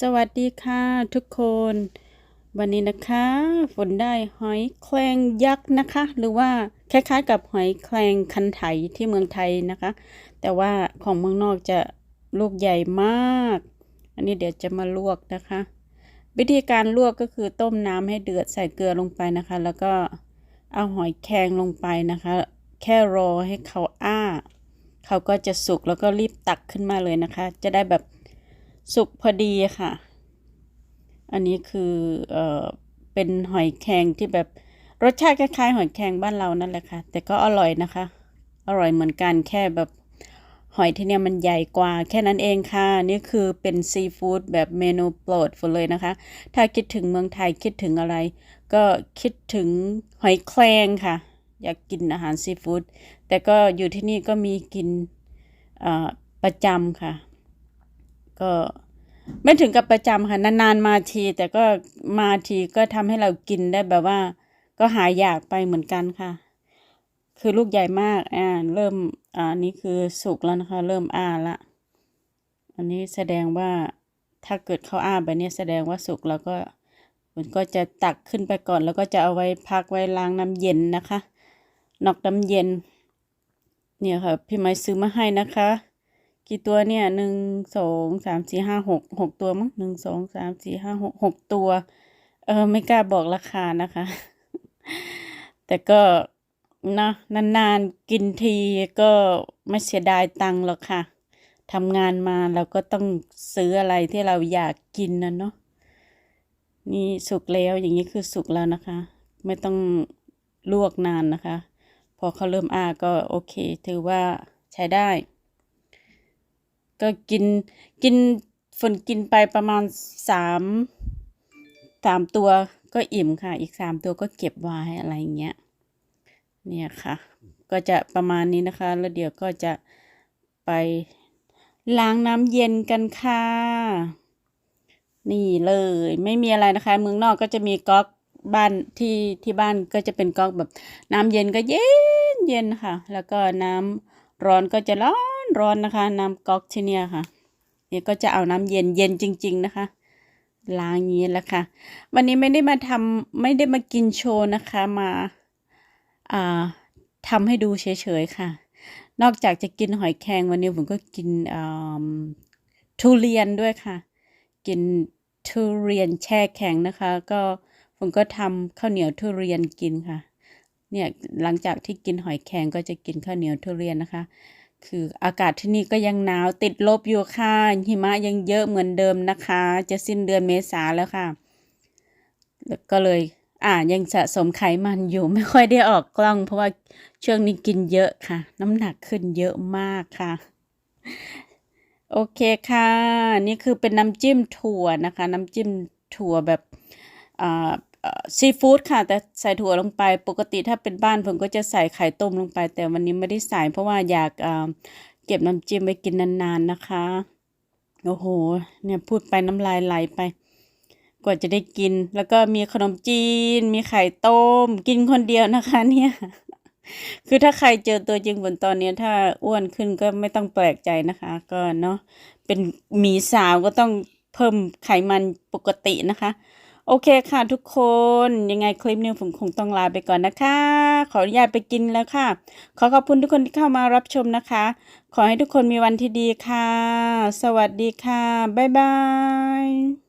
สวัสดีค่ะทุกคน วันนี้นะคะฝนได้หอยแครงยักษ์นะคะ หรือว่าคล้ายๆกับหอยแครงคันไถที่เมืองไทยนะคะ แต่ว่าของเมืองนอกจะลูกใหญ่มาก อันนี้เดี๋ยวจะมาลวกนะคะ วิธีการลวกก็คือต้มน้ำให้เดือดใส่เกลือลงไปนะคะ แล้วก็เอาหอยแครงลงไปนะคะ แค่รอให้เขาอ้า เขาก็จะสุกแล้วก็รีบตักขึ้นมาเลยนะคะ จะได้แบบ สุกพอดีค่ะ อันนี้คือเอ่อเป็นหอยแครงที่แบบรสชาติคล้ายๆหอยแครงบ้านเรานั่นแหละค่ะ แต่ก็อร่อยนะคะ อร่อยเหมือนกันแค่แบบหอยที่เนี่ยมันใหญ่กว่าแค่นั้นเองค่ะ นี่คือเป็นซีฟู้ดแบบเมนูโปรดฝนเลยนะคะ ถ้าคิดถึงเมืองไทยคิดถึงอะไร ก็คิดถึงหอยแครงค่ะ อยากกินอาหารซีฟู้ดแต่ก็อยู่ที่นี่ก็มีกินเอ่อประจำค่ะ ก็ ไม่ถึงกับประจำค่ะนานๆมาที แต่ก็มาทีก็ทำให้เรากินได้แบบว่า ก็หายอยากไปเหมือนกันค่ะ คือลูกใหญ่มากอ่าเริ่มอ่านี้คือสุกแล้วนะคะ เริ่มอ้าละอันนี้แสดงว่าถ้าเกิดเขาอ้าแบบนี้แสดงว่าสุกแล้วก็มันก็จะตักขึ้นไปก่อน แล้วก็จะเอาไว้พักไว้ล้างน้ำเย็นนะคะนอกน้ำเย็น เนี่ยค่ะ พี่ไม้ซื้อมาให้นะคะ กี่ตัวเนี่ยหนึ่งสองสามสี่ห้าหกหกตัวมั้งหนึ่งสองสามสี่ห้าหกหกตัว เออไม่กล้าบอกราคานะคะ แต่ก็นะนานๆกินทีก็ไม่เสียดายตังค์หรอกค่ะทำงานมาเราก็ต้องซื้ออะไรที่เราอยากกินนะเนาะนี่สุกแล้วอย่างนี้คือสุกแล้วนะคะ ไม่ต้องลวกนานนะคะ พอเขาเริ่มอ้าก็โอเค ถือว่าใช้ได้ ก็กินกินฝนกินไปประมาณสามสามตัวก็อิ่มค่ะ อีกสามตัวก็เก็บไว้อะไรอย่างเงี้ย เนี่ยค่ะ ก็จะประมาณนี้นะคะ แล้วเดี๋ยวก็จะไปล้างน้ำเย็นกันค่ะ นี่เลย ไม่มีอะไรนะคะ เมืองนอกก็จะมีก๊อกบ้านที่ที่บ้านก็จะเป็นก๊อกแบบ น้ำเย็นก็เย็นเย็นค่ะ แล้วก็น้ำร้อนก็จะร้อน ร้อนนะคะ น้ำก๊อกที่เนี่ยค่ะเนี่ยก็จะเอาน้ำเย็นเย็นจริง ๆ นะคะล้างอย่างนี้แหละค่ะ วันนี้ไม่ได้มาทำไม่ได้มากินโชว์นะคะมาอ่าทำให้ดูเฉยๆค่ะ นอกจากจะกินหอยแครงวันนี้ผมก็กินทุเรียนด้วยค่ะ กินทุเรียนแช่แข็งนะคะ ก็ผมก็ทำข้าวเหนียวทุเรียนกินค่ะ เนี่ยหลังจากที่กินหอยแครงก็จะกินข้าวเหนียวทุเรียนนะคะ คืออากาศที่นี่ก็ยังหนาวติดลบอยู่ค่ะหิมะยังเยอะเหมือนเดิมนะคะ จะสิ้นเดือนเมษาแล้วค่ะ แล้วก็เลยอ่ายังสะสมไขมันอยู่ไม่ค่อยได้ออกกล้อง เพราะว่าช่วงนี้กินเยอะค่ะ น้ำหนักขึ้นเยอะมากค่ะ โอเคค่ะ นี่คือเป็นน้ำจิ้มถั่วนะคะ น้ำจิ้มถั่วแบบอ่า ซีฟู้ดค่ะ แต่ใส่ถั่วลงไปปกติถ้าเป็นบ้านผมก็จะใส่ไข่ต้มลงไป แต่วันนี้ไม่ได้ใส่เพราะว่าอยากเก็บน้ำจิ้มไว้กินนานๆนะคะ โอ้โห เนี่ยพูดไปน้ำลายไหลไป กว่าจะได้กิน แล้วก็มีขนมจีน มีไข่ต้ม กินคนเดียวนะคะ เนี่ย คือถ้าใครเจอตัวจริงบนตอนนี้ถ้าอ้วนขึ้นก็ไม่ต้องแปลกใจนะคะ ก็เนาะเป็นหมีสาวก็ต้องเพิ่มไขมันปกตินะคะ โอเคค่ะทุกคนยังไงคลิปนี้ผมคงต้องลาไปก่อนนะคะ ขออนุญาตไปกินแล้วค่ะ ขอขอบคุณทุกคนที่เข้ามารับชมนะคะ ขอให้ทุกคนมีวันที่ดีค่ะ สวัสดีค่ะ บ๊ายบาย